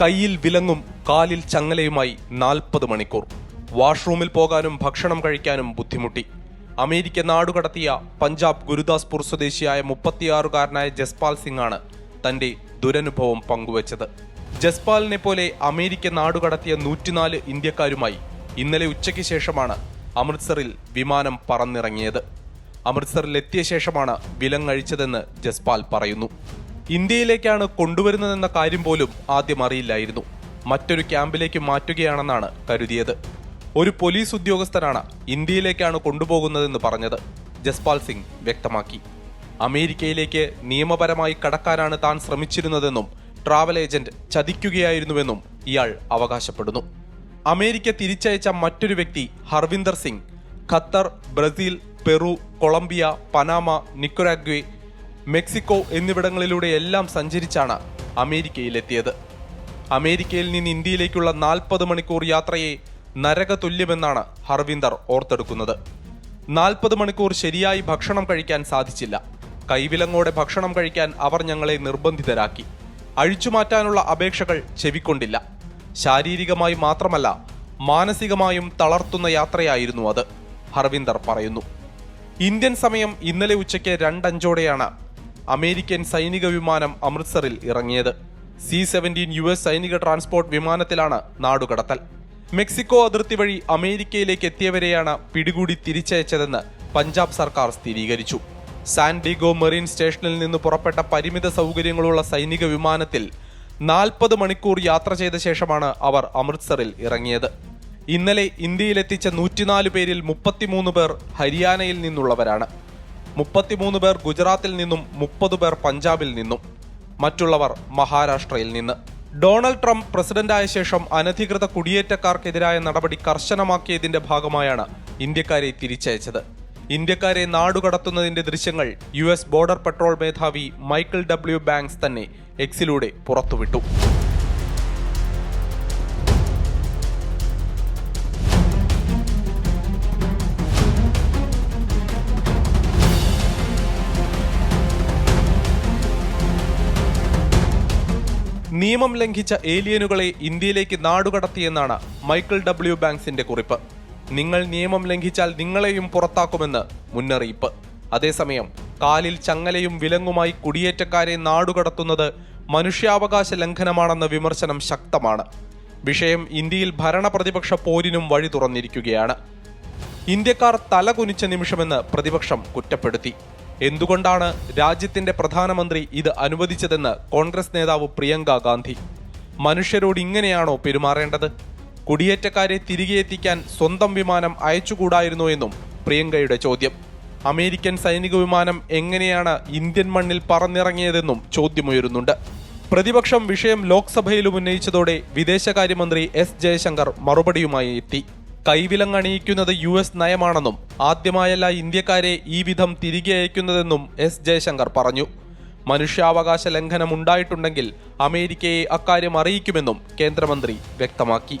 കയ്യിൽ വിലങ്ങും കാലിൽ ചങ്ങലയുമായി നാൽപ്പത് മണിക്കൂർ. വാഷ്റൂമിൽ പോകാനും ഭക്ഷണം കഴിക്കാനും ബുദ്ധിമുട്ടി. അമേരിക്ക നാടുകടത്തിയ പഞ്ചാബ് ഗുരുദാസ്പൂർ സ്വദേശിയായ മുപ്പത്തിയാറുകാരനായ ജസ്പാൽ സിംഗ് ആണ് തന്റെ ദുരനുഭവം പങ്കുവച്ചത്. ജസ്പാലിനെ പോലെ അമേരിക്ക നാടുകടത്തിയ നൂറ്റിനാല് ഇന്ത്യക്കാരുമായി ഇന്നലെ ഉച്ചയ്ക്ക് ശേഷമാണ് അമൃത്സറിൽ വിമാനം പറന്നിറങ്ങിയത്. അമൃത്സറിൽ എത്തിയ ശേഷമാണ് വിലങ്ങഴിച്ചതെന്ന് ജസ്പാൽ പറയുന്നു. ഇന്ത്യയിലേക്കാണ് കൊണ്ടുവരുന്നതെന്ന കാര്യം പോലും ആദ്യം അറിയില്ലായിരുന്നു. മറ്റൊരു ക്യാമ്പിലേക്ക് മാറ്റുകയാണെന്നാണ് കരുതിയത്. ഒരു പോലീസ് ഉദ്യോഗസ്ഥനാണ് ഇന്ത്യയിലേക്കാണ് കൊണ്ടുപോകുന്നതെന്ന് പറഞ്ഞത് ജസ്പാൽ സിംഗ് വ്യക്തമാക്കി. അമേരിക്കയിലേക്ക് നിയമപരമായി കടക്കാനാണ് താൻ ശ്രമിച്ചിരുന്നതെന്നും ട്രാവൽ ഏജന്റ് ചതിക്കുകയായിരുന്നുവെന്നും ഇയാൾ അവകാശപ്പെടുന്നു. അമേരിക്ക തിരിച്ചയച്ച മറ്റൊരു വ്യക്തി Harvinder Singh Qatar Brazil Peru Colombia Panama Nicaragua Mexico എന്നിവിടങ്ങളിലൂടെ എല്ലാം സഞ്ചരിച്ചാണ് അമേരിക്കയിലെത്തിയത്. അമേരിക്കയിൽ നിന്ന് ഇന്ത്യയിലേക്കുള്ള നാൽപ്പത് മണിക്കൂർ യാത്രയെ നരക തുല്യമെന്നാണ് ഹർവിന്ദർ ഓർത്തെടുക്കുന്നത്. നാൽപ്പത് മണിക്കൂർ ശരിയായി ഭക്ഷണം കഴിക്കാൻ സാധിച്ചില്ല. കൈവിലങ്ങോടെ ഭക്ഷണം കഴിക്കാൻ അവർ ഞങ്ങളെ നിർബന്ധിതരാക്കി. അഴിച്ചുമാറ്റാനുള്ള അപേക്ഷകൾ ചെവിക്കൊണ്ടില്ല. ശാരീരികമായി മാത്രമല്ല മാനസികമായും തളർത്തുന്ന യാത്രയായിരുന്നു അത് ഹർവിന്ദർ പറയുന്നു. ഇന്ത്യൻ സമയം ഇന്നലെ ഉച്ചയ്ക്ക് രണ്ടഞ്ചോടെയാണ് അമേരിക്കൻ സൈനിക വിമാനം അമൃത്സറിൽ ഇറങ്ങിയത്. സി സെവന്റീൻ യു എസ് സൈനിക ട്രാൻസ്പോർട്ട് വിമാനത്തിലാണ് നാടുകടത്തൽ. മെക്സിക്കോ അതിർത്തി വഴി അമേരിക്കയിലേക്ക് എത്തിയവരെയാണ് പിടികൂടി തിരിച്ചയച്ചതെന്ന് പഞ്ചാബ് സർക്കാർ സ്ഥിരീകരിച്ചു. സാൻ ഡിഗോ മെറീൻ സ്റ്റേഷനിൽ നിന്ന് പുറപ്പെട്ട പരിമിത സൗകര്യങ്ങളുള്ള സൈനിക വിമാനത്തിൽ നാൽപ്പത് മണിക്കൂർ യാത്ര ചെയ്ത ശേഷമാണ് അവർ അമൃത്സറിൽ ഇറങ്ങിയത്. ഇന്നലെ ഇന്ത്യയിലെത്തിച്ച നൂറ്റിനാല് പേരിൽ മുപ്പത്തിമൂന്ന് പേർ ഹരിയാനയിൽ നിന്നുള്ളവരാണ്. മുപ്പത്തിമൂന്ന് പേർ ഗുജറാത്തിൽ നിന്നും മുപ്പത് പേർ പഞ്ചാബിൽ നിന്നും. മറ്റുള്ളവർ മഹാരാഷ്ട്രയിൽ നിന്ന്. ഡൊണാൾഡ് ട്രംപ് പ്രസിഡന്റായ ശേഷം അനധികൃത കുടിയേറ്റക്കാർക്കെതിരായ നടപടി കർശനമാക്കിയതിന്റെ ഭാഗമായാണ് ഇന്ത്യക്കാരെ തിരിച്ചയച്ചത്. ഇന്ത്യക്കാരെ നാടുകടത്തുന്നതിന്റെ ദൃശ്യങ്ങൾ യു എസ് ബോർഡർ പെട്രോൾ മേധാവി മൈക്കിൾ ഡബ്ല്യു ബാങ്ക്സ് തന്നെ എക്സിലൂടെ പുറത്തുവിട്ടു. നിയമം ലംഘിച്ച ഏലിയനുകളെ ഇന്ത്യയിലേക്ക് നാടുകടത്തിയെന്നാണ് മൈക്കിൾ ഡബ്ല്യു ബാങ്ക്സിന്റെ കുറിപ്പ്. നിങ്ങൾ നിയമം ലംഘിച്ചാൽ നിങ്ങളെയും പുറത്താക്കുമെന്ന് മുന്നറിയിപ്പ്. അതേസമയം കാലിൽ ചങ്ങലയും വിലങ്ങുമായി കുടിയേറ്റക്കാരെ നാടുകടത്തുന്നത് മനുഷ്യാവകാശ ലംഘനമാണെന്ന വിമർശനം ശക്തമാണ്. വിഷയം ഇന്ത്യയിൽ ഭരണപ്രതിപക്ഷ പോരിനും വഴി തുറന്നിരിക്കുകയാണ്. ഇന്ത്യക്കാർ തലകുനിച്ച നിമിഷമെന്ന് പ്രതിപക്ഷം കുറ്റപ്പെടുത്തി. എന്തുകൊണ്ടാണ് രാജ്യത്തിന്റെ പ്രധാനമന്ത്രി ഇത് അനുവദിച്ചതെന്ന് കോൺഗ്രസ് നേതാവ് പ്രിയങ്ക ഗാന്ധി? മനുഷ്യരോട് ഇങ്ങനെയാണോ പെരുമാറേണ്ടത്? കുടിയേറ്റക്കാരെ തിരികെ എത്തിക്കാൻ സ്വന്തം വിമാനം അയച്ചുകൂടായിരുന്നു എന്നും പ്രിയങ്കയുടെ ചോദ്യം. അമേരിക്കൻ സൈനിക വിമാനം എങ്ങനെയാണ് ഇന്ത്യൻ മണ്ണിൽ പറന്നിറങ്ങിയതെന്നും ചോദ്യമുയരുന്നുണ്ട്. പ്രതിപക്ഷം വിഷയം ലോക്സഭയിലും ഉന്നയിച്ചതോടെ വിദേശകാര്യമന്ത്രി എസ് ജയശങ്കർ മറുപടിയുമായി എത്തി. കൈവിലങ്ങണിയിക്കുന്നത് യു എസ് നയമാണെന്നും ആദ്യമായല്ല ഇന്ത്യക്കാരെ ഈ വിധം തിരികെ അയക്കുന്നതെന്നും എസ് ജയശങ്കർ പറഞ്ഞു. മനുഷ്യാവകാശ ലംഘനം ഉണ്ടായിട്ടുണ്ടെങ്കിൽ അമേരിക്കയെ അക്കാര്യം അറിയിക്കുമെന്നും കേന്ദ്രമന്ത്രി വ്യക്തമാക്കി.